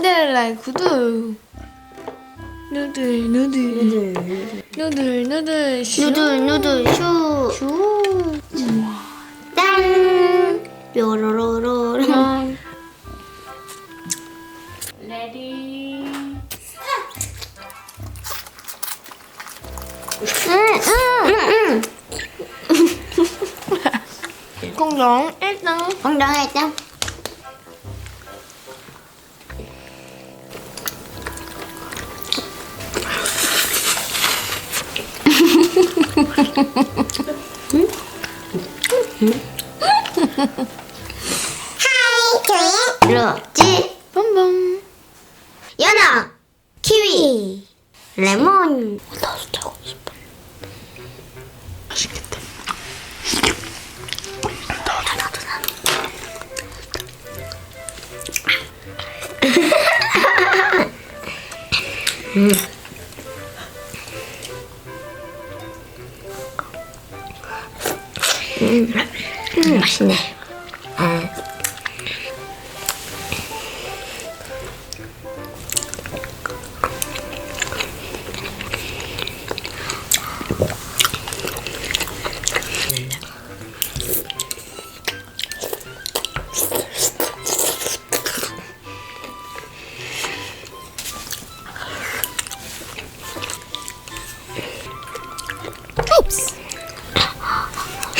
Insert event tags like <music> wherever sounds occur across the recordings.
만들래 구두. 누들 누들 누들 누들 슈. 누들 누들 슈. 슈. 짠. 뾰로로로로. 레디. <laughs> 공룡 1등. 건강했다. 하이 저희 럭지 봄봄. 연어 키위 레몬 나도 자고 싶어. 맛있겠다. 음, <laughs> 맛있네. 괜찮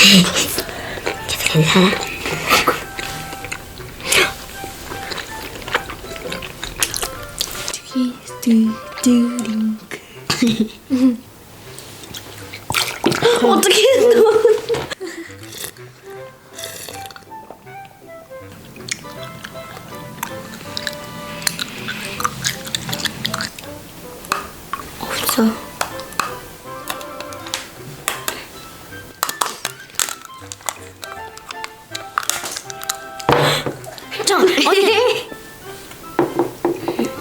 아? 트위스트 드링크. 어떻게 했어? 없어. 저 언니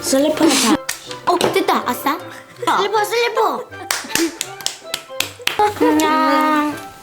슬리퍼는 다. 어 됐다. 아싸. 슬리퍼 슬리퍼. 안녕